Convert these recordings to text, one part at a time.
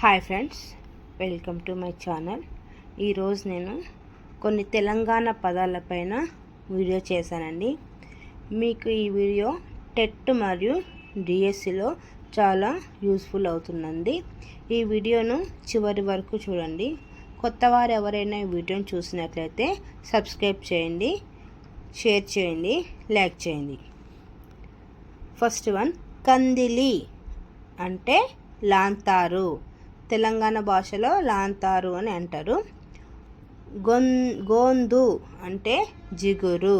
Hi friends welcome to my channel ఈరోజు నేను కొన్ని తెలంగాణ పదాలపైన వీడియో చేశానండి. మీకు ఈ వీడియో టెట్ మరియు డిఎస్సిలో చాలా యూస్ఫుల్ అవుతుందండి. ఈ వీడియోను చివరి వరకు చూడండి. కొత్త వారు ఎవరైనా ఈ వీడియోను చూసినట్లయితే సబ్స్క్రైబ్ చేయండి షేర్ చేయండి లైక్ చేయండి. ఫస్ట్ వన్ కందిలి అంటే లాంతారు. తెలంగాణ భాషలో లాంతారు అని అంటారు. గొన్ గోందు అంటే జిగురు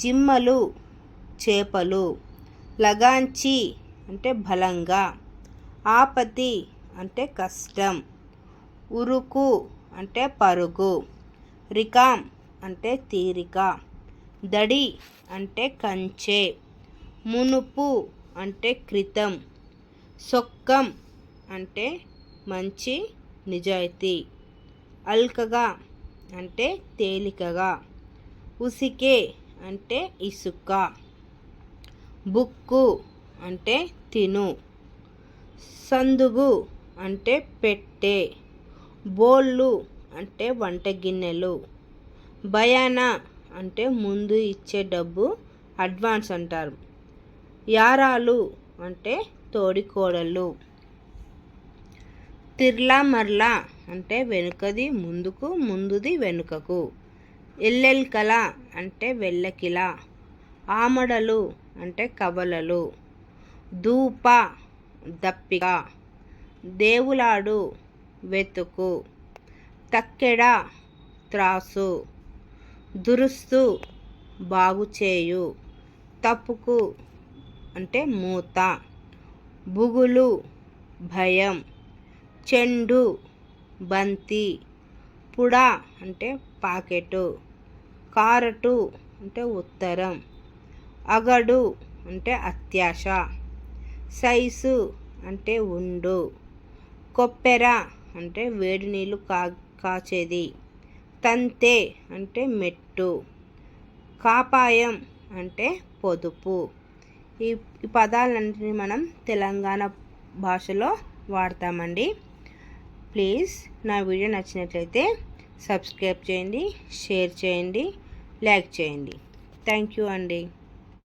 జిమ్మలు చేపలు లగాంచి అంటే బలంగా ఆపతి అంటే కష్టం ఉరుకు అంటే పరుగు రికాం అంటే తీరిక దడి అంటే కంచె మునుపు అంటే క్రితం సొక్కం అంటే మంచి నిజాయితీ. అల్కగా అంటే తేలికగా. ఉసికే అంటే ఇసుక. బుక్కు అంటే తిను. సందుగు అంటే పెట్టే. బోళ్ళు అంటే వంట గిన్నెలు. బయానా అంటే ముందు ఇచ్చే డబ్బు అడ్వాన్స్ అంటారు. యారాలు అంటే తోడికోడళ్ళు. తిర్లా మర్లా అంటే వెనుకది ముందుకు ముందుది వెనుకకు. ఎల్లెల్కల అంటే వెళ్ళకిల. ఆమడలు అంటే కవలలు. దూప దప్పిక. దేవులాడు వెతుకు. తక్కెడ త్రాసు. దురుస్తు బాగుచేయు. తప్పుకు అంటే మూత. బుగులు భయం. చెండు బంతి పుడ అంటే పాకెటు కారటు అంటే ఉత్తరం అగడు అంటే అత్యాశ సైసు అంటే ఉండు కొప్పెర అంటే వేడి నీళ్ళు కా కాచేది తంతే అంటే మెట్టు కాపాయం అంటే పొదుపు. ఈ పదాలన్నీ పదాలన్నింటినీ మనం తెలంగాణ భాషలో వాడతామండి. ప్లీజ్ నా వీడియో నచ్చినట్లయితే సబ్స్క్రైబ్ చేయండి షేర్ చేయండి లైక్ చేయండి. థ్యాంక్ యూ అండి.